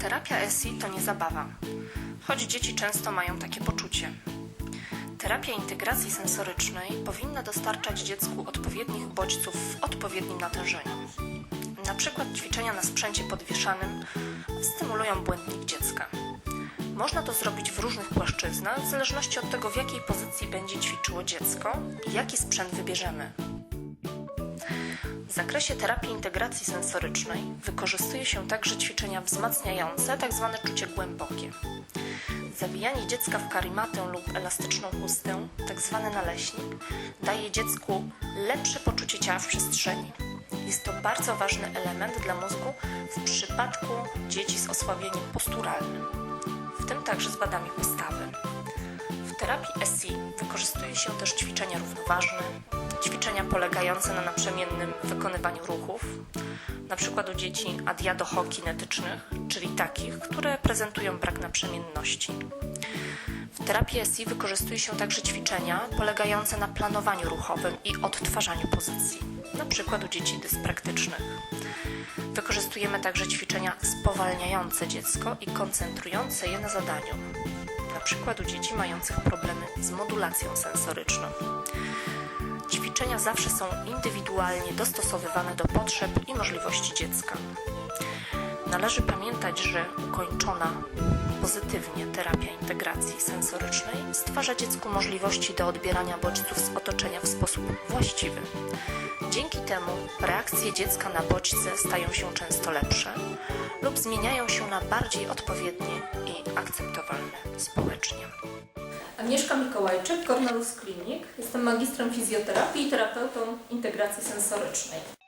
Terapia SI to nie zabawa, choć dzieci często mają takie poczucie. Terapia integracji sensorycznej powinna dostarczać dziecku odpowiednich bodźców w odpowiednim natężeniu. Na przykład ćwiczenia na sprzęcie podwieszanym stymulują błędnik dziecka. Można to zrobić w różnych płaszczyznach, w zależności od tego, w jakiej pozycji będzie ćwiczyło dziecko i jaki sprzęt wybierzemy. W zakresie terapii integracji sensorycznej wykorzystuje się także ćwiczenia wzmacniające, tzw. czucie głębokie. Zabijanie dziecka w karimatę lub elastyczną chustę, tzw. naleśnik, daje dziecku lepsze poczucie ciała w przestrzeni. Jest to bardzo ważny element dla mózgu w przypadku dzieci z osłabieniem posturalnym, w tym także z wadami postawy. W terapii SI wykorzystuje się też ćwiczenia równoważne, ćwiczenia polegające na naprzemiennym wykonywaniu ruchów, na przykład u dzieci adiadochokinetycznych, czyli takich, które prezentują brak naprzemienności. W terapii SI wykorzystuje się także ćwiczenia polegające na planowaniu ruchowym i odtwarzaniu pozycji, przykład u dzieci dyspraktycznych. Wykorzystujemy także ćwiczenia spowalniające dziecko i koncentrujące je na zadaniu, przykład u dzieci mających problemy z modulacją sensoryczną. Ćwiczenia zawsze są indywidualnie dostosowywane do potrzeb i możliwości dziecka. Należy pamiętać, że ukończona pozytywnie terapia integracji sensorycznej stwarza dziecku możliwości do odbierania bodźców z otoczenia w sposób właściwy. Dzięki temu reakcje dziecka na bodźce stają się często lepsze lub zmieniają się na bardziej odpowiednie i akceptowalne społecznie. Agnieszka Mikołajczyk, Cornelus Clinic. Jestem magistrem fizjoterapii i terapeutą integracji sensorycznej.